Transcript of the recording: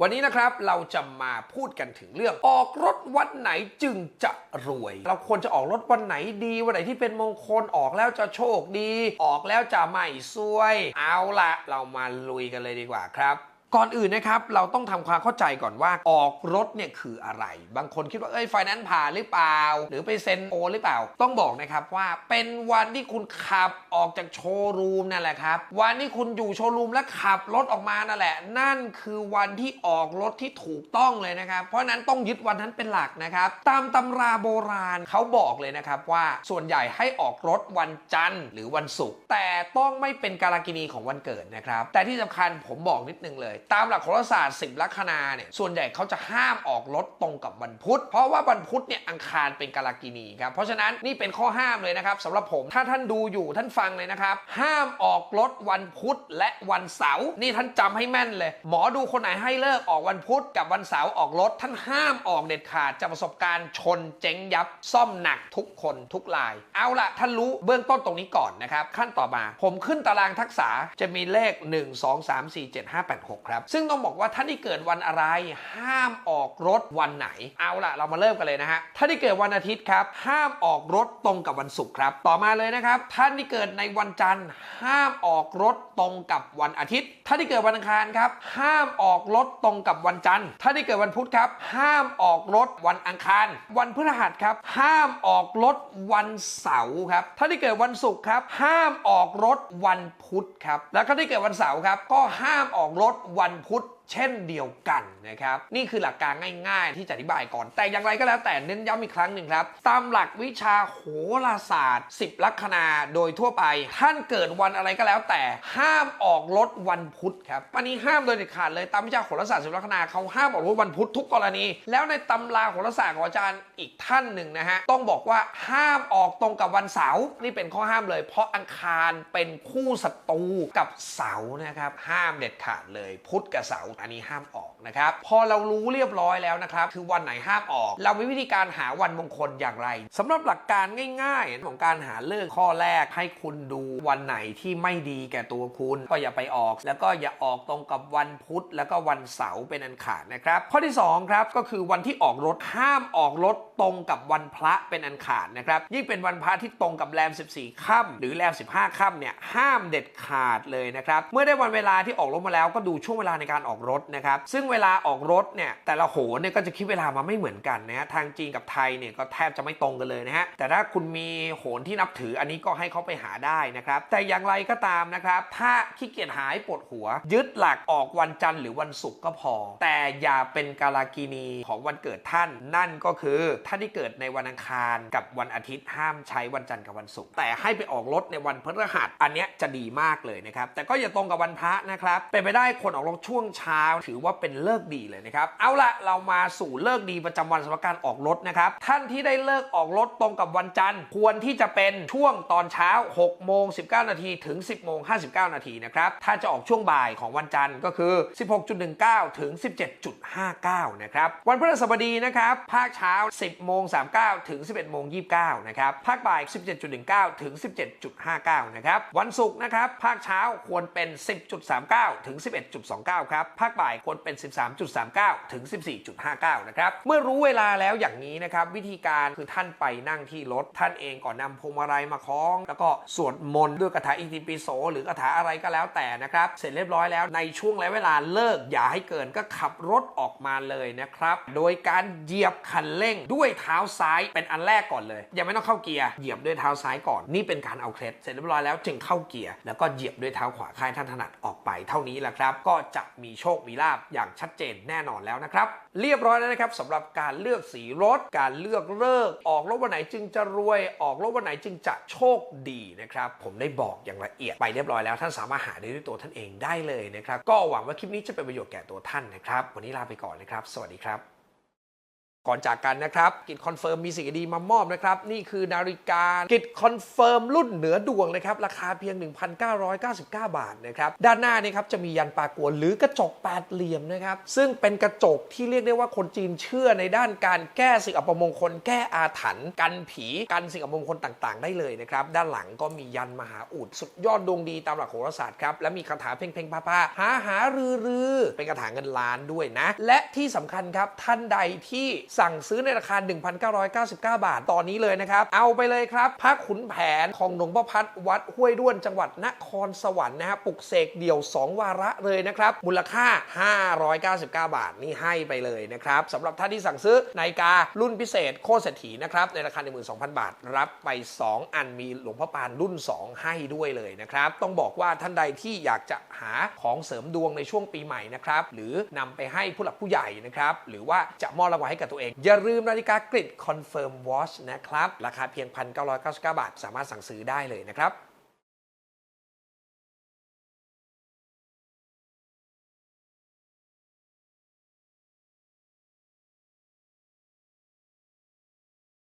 วันนี้นะครับเราจะมาพูดกันถึงเรื่อง ออกรถวันไหนจึงจะรวย เราควรจะออกรถวันไหนดี วันไหนที่เป็นมงคลออกแล้วจะโชคดี ออกแล้วจะไม่ซวย เอาละเรามาลุยกันเลยดีกว่าครับ ก่อนอื่นนะครับเราต้องทำความเข้าใจก่อนว่าออกรถเนี่ยคืออะไร บางคนคิดว่าเอ้ยไฟแนนซ์ผ่านหรือเปล่า หรือไปเซ็นโอหรือเปล่า ต้องบอกนะครับว่าเป็นวันที่คุณขับออกจากโชว์รูมนั่นแหละครับวันที่คุณอยู่โชว์รูมแล้วขับรถออกมานั่นแหละ นั่นคือวันที่ออกรถที่ถูกต้องเลยนะครับ เพราะนั้นต้องยึดวันนั้นเป็นหลักนะครับ ตามตำราโบราณเขาบอกเลยนะครับว่าส่วนใหญ่ให้ออกรถวันจันทร์หรือวันศุกร์แต่ต้องไม่เป็นกาลกินีของวันเกิดนะครับแต่ที่สำคัญผมบอกนิดนึงเลยตามหลักโหราศาสตร์10ลัคนาเนี่ยส่วนใหญ่เขาจะห้ามออกรถตรงกับวันพุธ เพราะว่าวันพุธเนี่ยอังคารเป็นกาลกินีครับเพราะฉะนั้นนี่เป็นข้อห้ามเลยนะครับสำหรับผมถ้าท่านดูอยู่ท่านฟังเลยนะครับห้ามออกรถวันพุธและวันเสาร์นี่ท่านจำให้แม่นเลย หมอดูคนไหนให้เลิกออกวันพุธกับวันเสาร์ออกรถท่านห้ามออกเด็ดขาดจากประสบการณ์ชนเจ๊งยับซ่อมหนักทุกคนทุกราย เอาละท่านรู้เบื้องต้นตรงนี้ก่อนนะครับขั้นต่อมา ผมขึ้นตารางทักษะจะมีเลข 1 2 3 4 7 5 8 6ครับซึ่งต้องบอกว่าท่านที่เกิดวันอะไร ห้ามออกรถวันไหน เอาละเรามาเริ่มกันเลยนะฮะ ท่านที่เกิดวันอาทิตย์ครับ ห้ามออกรถตรงกับวันศุกร์ครับ ต่อมาเลยนะครับ ท่านที่เกิดในวันจันทร์ ห้ามออกรถตรงกับวันอาทิตย์ ท่านที่เกิดวันอังคารครับ ห้ามออกรถตรงกับวันจันทร์ ท่านที่เกิดวันพุธครับ ห้ามออกรถวันอังคาร วันพฤหัสครับ ห้ามออกรถวันเสาร์ครับ ท่านที่เกิดวันศุกร์ครับ ห้ามออกรถวันพุธครับ แล้วท่านที่เกิดวันเสาร์ครับ ก็ห้ามออกรถวันพุธ เช่นเดียวกันนะครับ นี่คือหลักการง่ายๆ ที่จะอธิบายก่อน แต่อย่างไรก็แล้วแต่เน้นย้ำอีกครั้งหนึ่งครับ ตามหลักวิชาโหราศาสตร์ 10 ลัคนาโดยทั่วไป ท่านเกิดวันอะไรก็แล้วแต่ห้ามออกรถวันพุธครับอันนี้ห้ามโดยเด็ดขาดเลยตามวิชาโหราศาสตร์ 10 ลัคนาเขาห้ามออกรถวันพุธทุกกรณี แล้วในตำราโหราศาสตร์ของอาจารย์อีกท่านหนึ่งนะฮะต้องบอกว่าห้ามออกตรงกับวันเสาร์นี่เป็นข้อห้ามเลย เพราะอังคารเป็นคู่ศัตรูกับเสาร์นะครับห้ามเด็ดขาดเลยพุธกับเสาร์อันนี้ห้ามออกนะครับ พอเรารู้เรียบร้อยแล้วนะครับ คือวันไหนห้ามออก เรามีวิธีการหาวันมงคลอย่างไรสำหรับหลักการง่าย ๆ ของการหาเลิกข้อแรกให้คุณดูวันไหนที่ไม่ดีแก่ตัวคุณ ก็อย่าไปออก แล้วก็อย่าออกตรงกับวันพุธ แล้วก็วันเสาร์เป็นอันขาดนะครับ ข้อที่สองครับก็คือวันที่ออกรถห้ามออกรถตรงกับวันพระเป็นอันขาดนะครับยิ่งเป็นวันพระที่ตรงกับแรม 14ค่ำหรือแรม 15ค่ำเนี่ยห้ามเด็ดขาดเลยนะครับเมื่อได้วันเวลาที่ออกรถมาแล้วก็ดูช่วงเวลาในการออกรถนะครับซึ่งเวลาออกรถเนี่ยแต่ละโหนเนี่ยก็จะคิดเวลามาไม่เหมือนกันนะฮะทางจีนกับไทยเนี่ยก็แทบจะไม่ตรงกันเลยนะฮะแต่ถ้าคุณมีโหนที่นับถืออันนี้ก็ให้เขาไปหาได้นะครับแต่อย่างไรก็ตามนะครับถ้าขี้เกียจหายปวดหัว ยึดหลักออกวันจันทร์หรือวันศุกร์ก็พอ แต่อย่าเป็นกาลากินีของวันเกิดท่าน นั่นก็คือท่านที่เกิดในวันอังคารกับวันอาทิตย์ห้ามใช้วันจันทร์กับวันศุกร์แต่ให้ไปออกรถในวันพฤหัสอันนี้จะดีมากเลยนะครับแต่ก็อย่าตรงกับวันพระนะครับเป็นไปได้คนออกรถช่วงเช้าถือว่าเป็นเลิกดีเลยนะครับ เอาละเรามาสู่เลิกดีประจำวันสำหรับการออกรถนะครับ ท่านที่ได้เลิกออกรถตรงกับวันจันทร์ ควรที่จะเป็นช่วงตอนเช้า6โมง19 นาทีถึง 10โมง59 นาทีนะครับ ถ้าจะออกช่วงบ่ายของวันจันทร์ก็คือ 16.19 ถึง 17.59 นะครับ วันพฤหัสบดีนะครับ ภาคเช้า 10โมง39 ถึง 11โมง29 นะครับ ภาคบ่าย 17.19 ถึง 17.59 นะครับ วันศุกร์นะครับ ภาคเช้าควรเป็น 10.39 ถึง 11.29 ครับภาคบ่ายควรเป็น 13.39 ถึง 14.59 นะครับ เมื่อรู้เวลาแล้วอย่างนี้นะครับ วิธีการคือท่านไปนั่งที่รถ ท่านเองก่อนนำพวงมาลัยมาคล้อง แล้วก็สวดมนต์ด้วยคาถาอิติปิโส หรือคาถาอะไรก็แล้วแต่นะครับ เสร็จเรียบร้อยแล้วในช่วงและเวลาเลิกอย่าให้เกินก็ขับรถออกมาเลยนะครับ โดยการเหยียบคันเร่งด้วยเท้าซ้ายเป็นอันแรกก่อนเลยยังไม่ต้องเข้าเกียร์เหยียบด้วยเท้าซ้ายก่อนนี่เป็นการเอาเคล็ดเสร็จเรียบร้อยแล้วจึงเข้าเกียร์แล้วก็เหยียบด้วยเท้าขวาค่ายท่านถนัดออกไปเท่านี้แหละครับ ก็จะมีโชคมีลาบอย่างชัดเจนแน่นอนแล้วนะครับ เรียบร้อยแล้วนะครับสำหรับการเลือกสีรถ การเลือกเลิก ออกรถวันไหนจึงจะรวย ออกรถวันไหนจึงจะโชคดีนะครับ ผมได้บอกอย่างละเอียดไปเรียบร้อยแล้ว ท่านสามารถหาได้ด้วยตัวท่านเองได้เลยนะครับ ก็หวังว่าคลิปนี้จะเป็นประโยชน์แก่ตัวท่านนะครับ วันนี้ลาไปก่อนนะครับ สวัสดีครับ ก่อนจากกันนะครับ กิจคอนเฟิร์มมีสิ่งดีมามอบนะครับ นี่คือนาฬิกา กิจคอนเฟิร์มรุ่นเหนือดวงนะครับ ราคาเพียง 1,999 บาทนะครับ ด้านหน้านี่ครับจะมียันปากวนหรือกระจกแปดเหลี่ยมนะครับ ซึ่งเป็นกระจกที่เรียกได้ว่าคนจีนเชื่อในด้านการแก้สิ่งอัปมงคล แก้อาถรรพ์กันผีกันสิ่งอัปมงคลต่างๆ ได้เลยนะครับ ด้านหลังก็มียันมหาอุดสุดยอดดวงดีตามหลักโหราศาสตร์ครับ และมีคาถาเพ่งเพ่งๆพาหาหารือรือเป็นคาถาเงินล้านด้วยนะ และที่สำคัญครับท่านใดที่สั่งซื้อในราคา 1,999 บาทตอนนี้เลยนะครับ เอาไปเลยครับพระขุนแผนของหลวงพ่อพัดวัดห้วยด้วนจังหวัดนครสวรรค์นะฮะปลุกเสกเดี่ยว 2 วาระเลยนะครับ มูลค่า 599 บาทนี่ให้ไปเลยนะครับสำหรับท่านที่สั่งซื้อนาฬิการุ่นพิเศษโคตรเศรษฐีนะครับในราคา 12,000 บาท รับไป 2 อันมีหลวงพ่อปานรุ่น 2 ให้ด้วยเลยนะครับต้องบอกว่าท่านใดที่อยากจะหาของเสริมดวงในช่วงปีใหม่นะครับหรือนำไปให้ผู้หลักผู้ใหญ่นะครับหรือว่าจะมอบรางวัลให้กับตัวเององ อย่าลืมนาฬิกากริด Confirm Watch นะครับ ราคาเพียง 1,999 บาท สามารถสั่งซื้อได้เลยนะครับ